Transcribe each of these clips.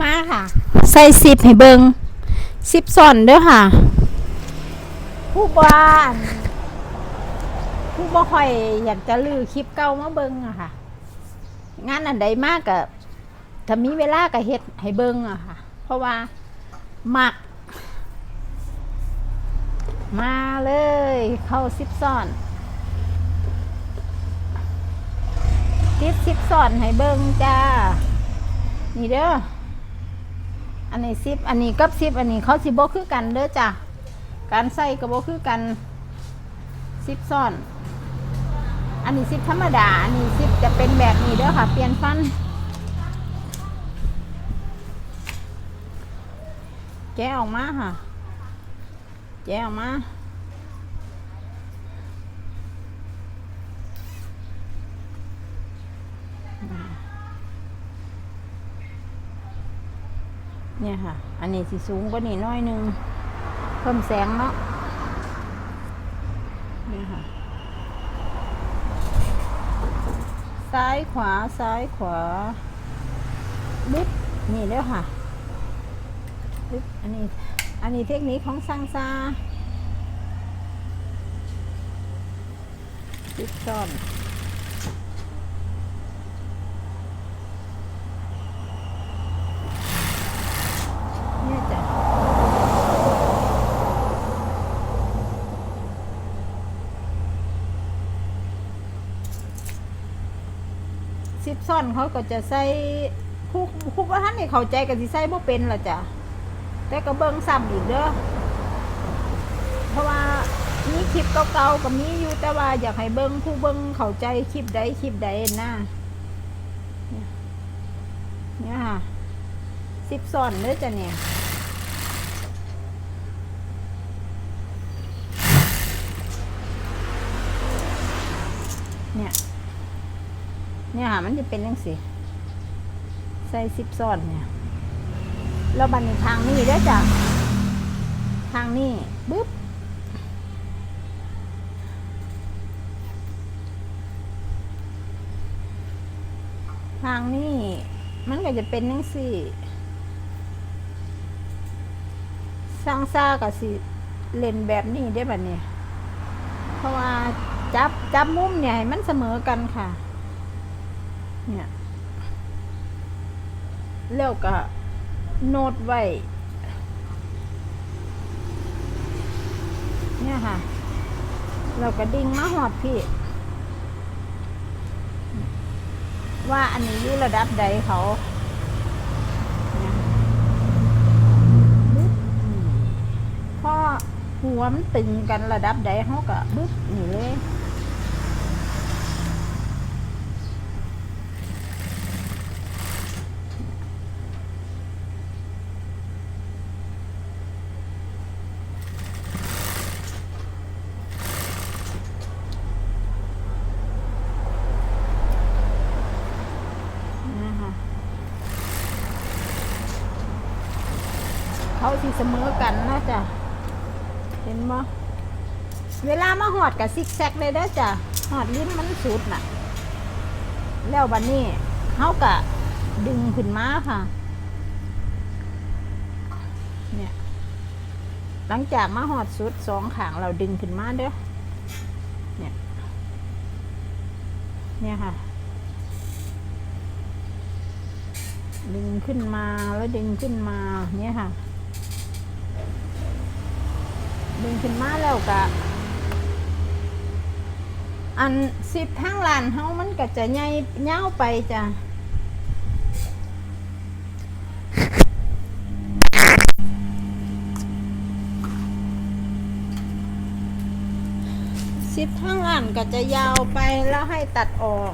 มาค่ะ ใส่สิบให้เบิงสิบซ่อนเด้อค่ะ ผู้บ้านผู้บ่ค่อยอยากจะลือคลิปเก่ามาเบิงอะค่ะ งานอันใดมากกับถ้ามีเวลาก็เฮ็ดให้เบิงอะค่ะ เพราะว่ามัก มาเลย เข้าสิบซ่อน ติดสิบซ่อนให้เบิงจ้า นี่เด้อ อันนี้ซิป อันนี้กับซิป อันนี้เขาสิบ่คือกันเด้อจ้ะการใส่ก็บ่คือกันซิปซ่อน อันนี้ซิปธรรมดา อันนี้ซิปจะเป็นแบบนี้เด้อค่ะ เปลี่ยนฟัน แกะออกมาค่ะ แกะออกมา เนี่ยค่ะ อันนี้สิสูงกว่านี้น้อยหนึง เพิ่มแสงเนาะเนี่ยค่ะ ซ้ายขวาซ้ายขวาบึ๊บนี่เด้อค่ะบึ๊บอันนี้ อันนี้เทคนิคของซังซาติดซ่อน เนี่ยจ้ะสิบ ซ่อนเขาก็จะใส่คุกคุกว่าท่านนี่เข้าใจกันสิใส่บ่เป็นละจ้ะแต่ก็เบิ่งซ้ำอีกเด้อเพราะว่ามีคลิปเก่าๆก็มีอยู่แต่ว่าอยากให้เบิ่งผู้เบิ่งเข้าใจคลิปใดคลิปใดนะเนี่ยเนี่ยค่ะสิบซ่อนเด้อจ้ะเนี่ยเนี่ย เนี่ยค่ะมันจะเป็นยังสิใส่ซิปซ้อนเนี่ยแล้วบันนี้ทางนี้เด้จ้ะทางนี้บึ๊บทางนี้มันก็จะเป็นยังสิสร้างซ่ากับสิเล่นแบบนี้ได้บัดเนี่ยเพราะว่าจับจับมุมเนี่ยให้มันเสมอกันค่ะ เนี่ย แล้วก็โน้ตไว้ เนี่ยค่ะ เราก็ดิ่งมาหอดพี่ ว่าอันนี้อยู่ระดับใดเขาเนี่ยบึ๊บอืมพอหัวมันตึงกันระดับใดเขาก็บึ๊บนี่เลย นะคะ เขาสิเสมอกันนะจ๊ะเห็นบ่เวลามาหอดกับซิกแซกเลยเด้อจ้ะหอดลิ้นมันสุดน่ะ แล้วบันนี้เขากะดึงขึ้นมาค่ะ เนี่ย หลังจากมาหอดสุดสองขางเราดึงขึ้นมาเด้อเนี่ยเนี่ยค่ะดึงขึ้นมาแล้วดึงขึ้นมาเนี่ยค่ะ ดึงขึ้นมาแล้วกะอันสิบทางลานเฮามันก็จะใหญ่เงาไปจ้ะสิบทางลานก็จะยาวไปแล้วให้ตัดออก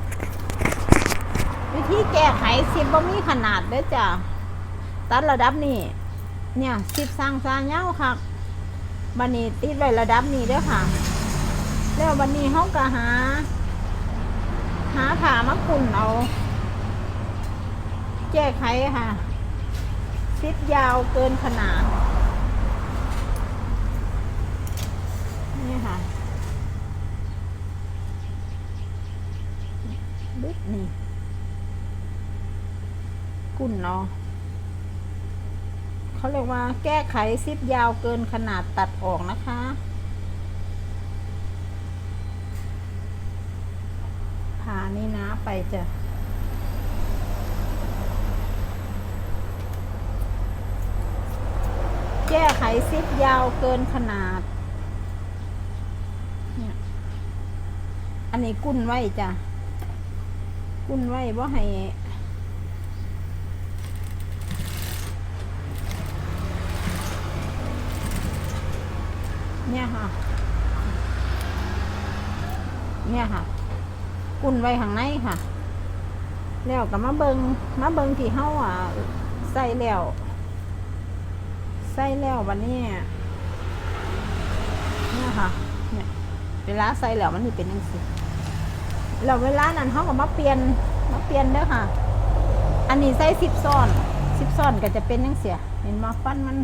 วิธีแก้ไขสิบบ่มีขนาดเด้อจ้ะ ตัดระดับนี้เนี่ยสิบสร้างซาเงาค่ะ บันนี้ติดไว้ระดับนี้เด้อค่ะ แล้วบันนี้เขาก็หา หาผ่ามาคุนเอาแก้ไขค่ะซิดยาวเกินขนาด นี่ค่ะบึ๊บนี่กุ้นเนาะ เขาเรียกว่าแก้ไขซิปยาวเกินขนาดตัดออกนะคะ ผ่านี่นะไปจะแก้ไขซิปยาวเกินขนาด เนี่ย อันนี้กุ้นไว้จ้ะ กุ้นไว้ว่าให้ เนี่ยค่ะ เนี่ยค่ะ กุ้นไว้ข้างในค่ะ แล้วก็มาเบิงมาเบิงที่เฮาอะใส่แล้วใส่แล้ววันนี้เนี่ยค่ะ เนี่ยเวลาใส่แล้วมันสิเป็นจังซี่แล้วเวลานั้นเฮาก็มาเปลี่ยนมาเปลี่ยนเด้อค่ะ อันนี้ใส่สิบซ้อนสิบซ้อนก็จะเป็นจังเสีย เห็นมาฟันมัน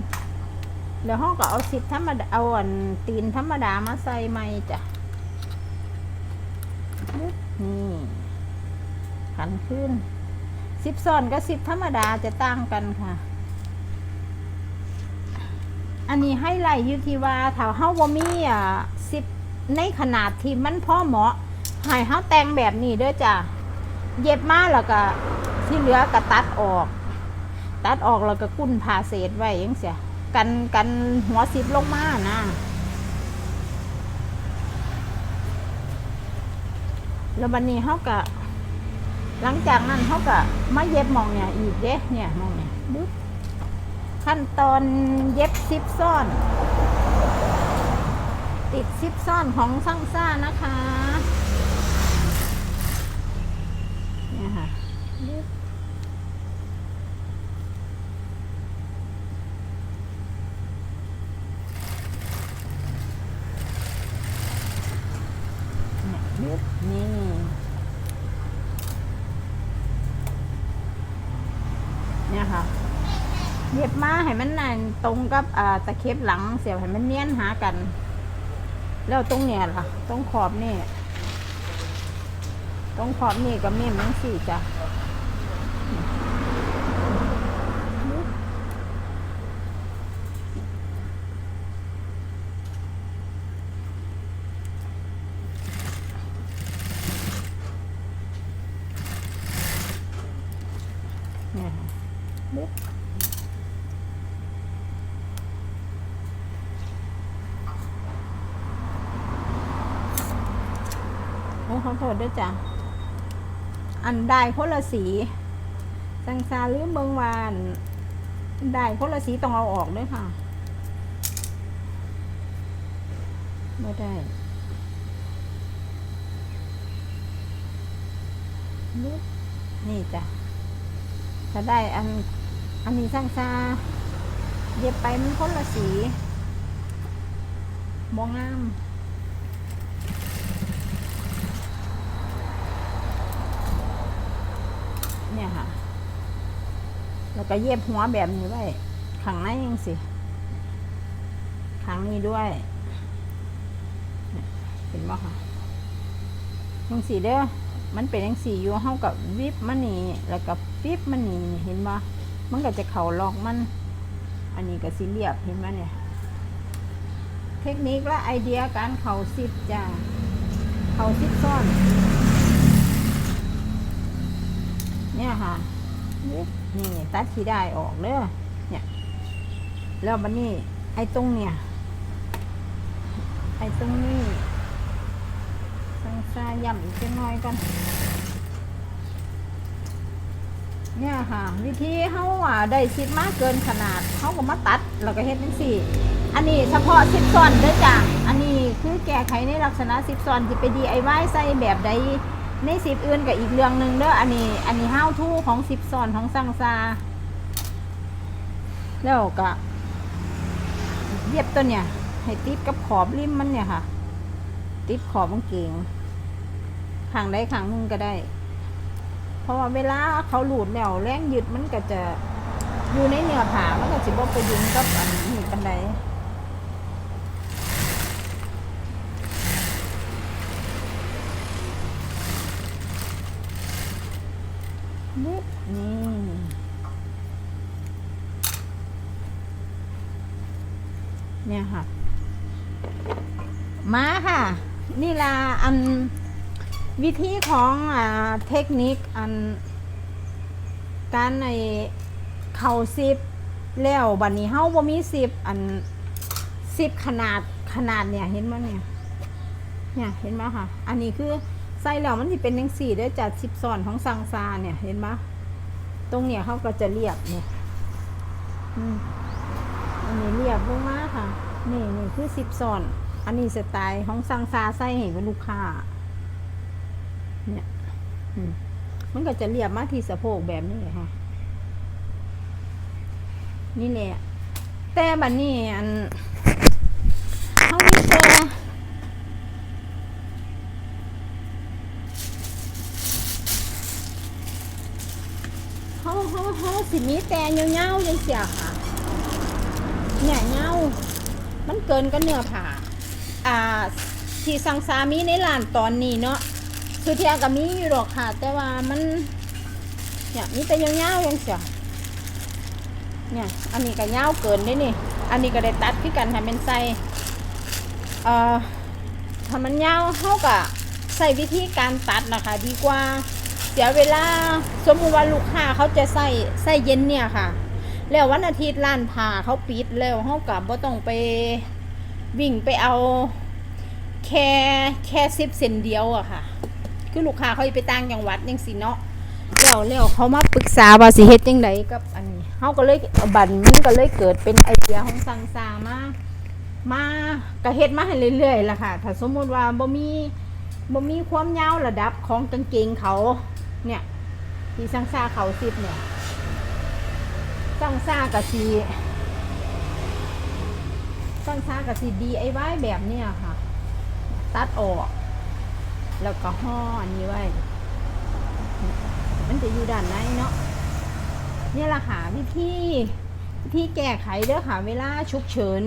แล้วห้องก็เอาสิบธรรมดาเอาอันตีนธรรมดามาใส่ไหมจ้ะนี่ขันขึ้นสิบซอนกับสิบธรรมดาจะต่างกันค่ะ อันนี้ให้ไล่อยุทีว่าถ้าเฮาบ่มีอะสิบในขนาดที่มันพอเหมาะให้เฮาแต่งแบบนี้เด้อจ้ะเย็บมาแล้วก็ที่เหลือก็ตัดออก ตัดออกแล้วก็กุ้นผ่าเศษไว้ยังเสีย กันกันหัวสิบลงมานะแล้ววันนี้เขาก็หลังจากนั้นเขาก็มาเย็บมองเนี่ยอีกเด้เนี่ยมองเนี่ยดึ๊บขั้นตอนเย็บซิปซ่อน ติดซิปซ่อนของซังซ่านะคะ เนี่ยค่ะดึ๊บ เนี่ ยยึดนี่ เนี่ยค่ะ เย็บมาให้มันนั่นตรงกับอ่าตะเข็บหลังเสียบให้มันเนียนหากัน แล้วตรงเนี่ยล่ะ ตรงขอบนี่ ตรงขอบนี่ก็มีมันสี่จ้ะเนี่ยค่ะปึ๊บโอ้ ขอโทษด้วยจ้ะ อันได้คนละสี สังสาหรือเบิงวานได้คนละสีต้องเอาออกด้วยค่ะ ไม่ได้นี่จ้ะถ้าได้อัน อันนี้สร้างซาเย็บไปมันคนละสีมองงาม เนี่ยค่ะ แล้วก็เย็บหัวแบบนี้ไว้ข้างในยังสิข้างนี้ด้วย เห็นบ่ค่ะยังสีเด้อมันเป็นยังสีอยู่เฮากับวิบมันนี่แล้วก็ปิบมันนี่เห็นบ่มันก็จะเข่าลอกมัน อันนี้ก็สีเรียบเห็นไหมเนี่ย เทคนิคและไอเดียการเข่าซิปจ้าเข่าซิปซ่อน เนี่ยค่ะ นี่ตัดที่ได้ออกเด้อเนี่ย แล้วมันนี่ไอ้ตรงเนี่ย ไอ้ตรงนี้สังซาย่ำอีกจักน้อยก่อนเนี่ยค่ะ วิธีเขาอะได้ซิปมากเกินขนาดเขาก็มาตัดแล้วก็เฮ็ดจังสี่อันนี้เฉพาะซิปซอนเด้อจ้ะ อันนี้คือแก้ไขในลักษณะซิปซอนจะไปดีไอไว้ใส่แบบใด ในซิปอื่นกับอีกเรื่องหนึ่งเด้ออันนี้ อันนี้ห้าวทู่ของซิปซ้อนของสังซา แล้วก็เย็บตัวเนี่ย ให้ติดกับขอบริมมันเนี่ยค่ะ ติดขอบกางเกงข้างใดข้างหนึงก็ได้ เพราะว่าเวลาเขาหลุดแล้วแรงยึดมันก็จะอยู่ในเนื้อผามันก็สิบ่ไปยุงกับอันนี้ปันใด เนี่ยค่ะ มาค่ะ นี่ละอันวิธีของอเทคนิคอัน การในเข่าซิบแล้วบันนี้เฮาบ่มีซิบอันซิบขนาดขนาดเนี่ยเห็นไหมเนี่ย เนี่ยเห็นไหมค่ะ อันนี้คือใส่แล้วมันจะเป็นยังสี่ด้วยจัดซิบส่อนของสังซาเนี่ยเห็นไหม ตรงเนี่ยเขาก็จะเรียบเนี่ยอันนี้เรียบลงมาค่ะ นี่นี่คือสิบซอน อันนี้สไตล์ของสังซาใส่ให้ลูกค้า เนี่ยมันก็จะเรียบมาที่สะโพกแบบนี้ค่ะ นี่แหละ แต่บัดนี้อันเขามีแต่ เขาเขาเขาสิมีแต่เงาๆยังเสียค่ะเนี่ยเงามันเกินก็เนื้อผ่าอ่าที่สังสามีในร้านตอนนี้เนาะคือเทียกับมีอยู่หรอกค่ะ แต่ว่ามันเนี่ยมีแต่เงาๆยังเสียเนี่ยอันนี้ก็เงาเกินได้นี่ อันนี้ก็ได้ตัดคือกันให้เป็นใส่เอ่อถ้ามันเงาเขาก็ใส่วิธีการตัดนะคะ ดีกว่า เสียเวลาสมมติว่าลูกค้าเขาจะใส่ใส่เย็นเนี่ยค่ะ แล้ววันอาทิตย์ร้านผ่าเขาปิดแล้วเขากลับบ่ต้องไปวิ่งไปเอาแค่แค่สิบเซนเดียวอะค่ะ คือลูกค้าเขาไปต่างจังหวัดยังสิเนาะแล้วแล้วเขามาปรึกษาว่าสิเฮ็ดจังไดกับอันนี้เขาก็เลยบันมันก็เลยเกิดเป็นไอเดียของสังสามามาก็เฮ็ดมาให้เรื่อยๆล่ะค่ะ ถ้าสมมุติว่าบ่มีบ่มีความยาวระดับของกางเกงเขา เนี่ยที่สังซาเขาสิบเนี่ยสังซากับสีสังซากับสีดีไอไว้แบบเนี้ยค่ะ ตัดออก แล้วก็ห่ออันนี้ไว้ มันจะอยู่ด้านในเนาะเนี่ยแหละค่ะวิธีวิธีแก้ไขเด้อค่ะ เวลาฉุกเฉิน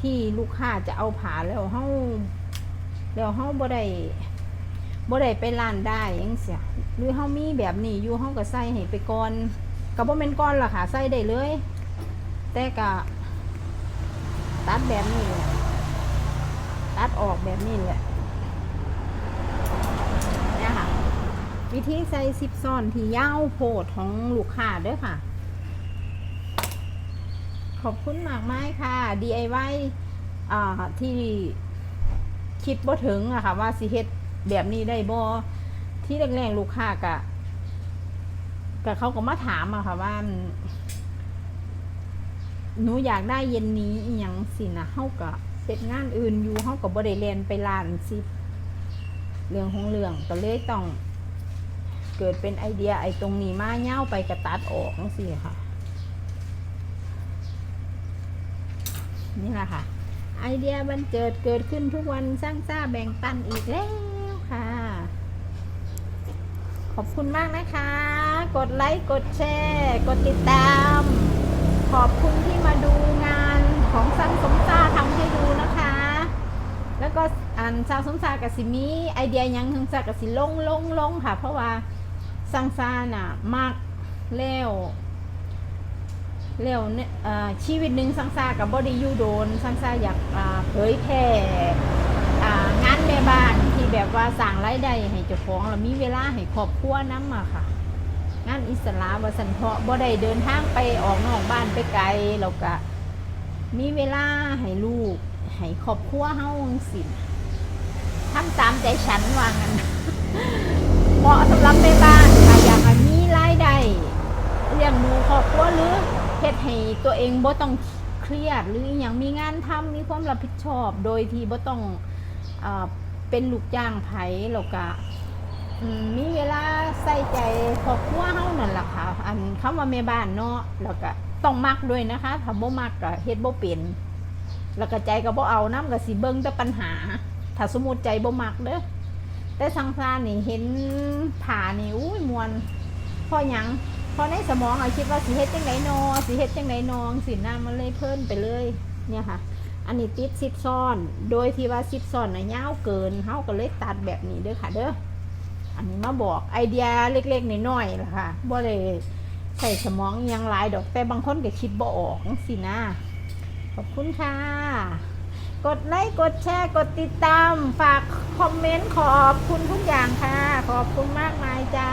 ที่ลูกค้าจะเอาผ่าแล้วเฮาแล้วเฮาบ่ได้ บ่ได้ไปร้านได้ยังเสียหรือเฮามีแบบนี้อยู่เฮาก็ใส่ให้ไปก่อนก็บ่แม่นก่อนล่ะค่ะใส่ได้เลย แต่ก็ตัดแบบนี้แหละตัดออกแบบนี้แหละเนี่ยค่ะ วิธีใส่ซิปซ่อนที่ยาวโพดของลูกค้าเด้อค่ะ ขอบคุณมากมายค่ะ DIY อ่าที่คิดบ่ถึงอะค่ะว่าสิเฮ็ด แบบนี้ได้บ่ที่แรกๆลูกค้ากะกะเขาก็มาถามอะค่ะว่าหนูอยากได้เย็นนี้อหยังสินะเฮากะเสร็จงานอื่นอยู่เฮาก็บ่ได้เรียนไปร้านสิเรื่องของเรื่องก็เลยต้อง เกิดเป็นไอเดียไอ้ตรงนี้มาเง่าไปกระตัดออกจังซี่ค่ะ นี่แหละค่ะ ไอเดียบันเจิดเกิดขึ้นทุกวันสร้างซ่าแบ่งปันอีกแล้ว ค่ะ ขอบคุณมากนะคะ กดไลค์ กดแชร์ กดติดตาม ขอบคุณที่มาดูงานของซังสมซาทำให้ดูนะคะ แล้วก็อันซางสมซากับสิมีไอเดียยังทังซากับสิลงลงลงค่ะ เพราะว่าซังซาน่ะมากแล้วเร็วเนี่ยชีวิตหนึ่งสังสากับบอดี้ยูโดนสังสาอยากเผยแพร่ อ่างานแม่บ้านที่แบบว่าสั่งรายได้ให้เจ้าของแล้วมีเวลาให้ครอบครัวน้ำอะค่ะ งานอิสระวสันเพาะบ่ได้เดินทางไปออกนอกบ้านไปไกลแล้วก็มีเวลาให้ลูกให้ครอบครัวเฮาสิทำตามใจฉันว่างั้นเหมาะสำหรับแม่บ้านค่ะอยากให้มีรายได้เลี้ยงดูครอบครัวหรือเฮ็ดให้ตัวเองบ่ต้องเครียดหรืออย่างมีงานทำมีความรับผิดชอบ โดยที่บ่ต้อง เป็นลูกจ้างไผแล้วก็มีเวลาใส่ใจครอบครัวเฮานั่นล่ะค่ะ อันคำว่าแม่บ้านเนาะแล้วก็ต้องมักด้วยนะคะถ้าบ่มักก็เฮ็ดบ่เป็นแล้วก็ใจก็บ่เอานำก็สิเบิ่งแต่ปัญหา ถ้าสมมุติใจบ่มักเด้อแต่สังสารนี่เห็นผ่านี่อุ้ยมวนเพอหยังพอในสมองอะคิดว่าสีเฮ็ดจังไหนนอสีเฮ็ดจังไหนนองสีหน้ามันเลยเพิ่นไปเลย เนี่ยค่ะ อันนี้ติดซิปซ่อน โดยที่ว่าซิปซ่อนน่ะยาวเกินเฮาก็เลยตัดแบบนี้เด้อค่ะ เด้อ อันนี้มาบอกไอเดียเล็กๆน้อยๆล่ะค่ะบ่ได้ใส่สมองยังหลายดอกแต่บางคนก็คิดบ่ออกสินะขอบคุณค่ะ กดไลค์กดแชร์กดติดตาม ฝากคอมเมนต์ขอบคุณทุกอย่างค่ะ ขอบคุณมากมายจ้า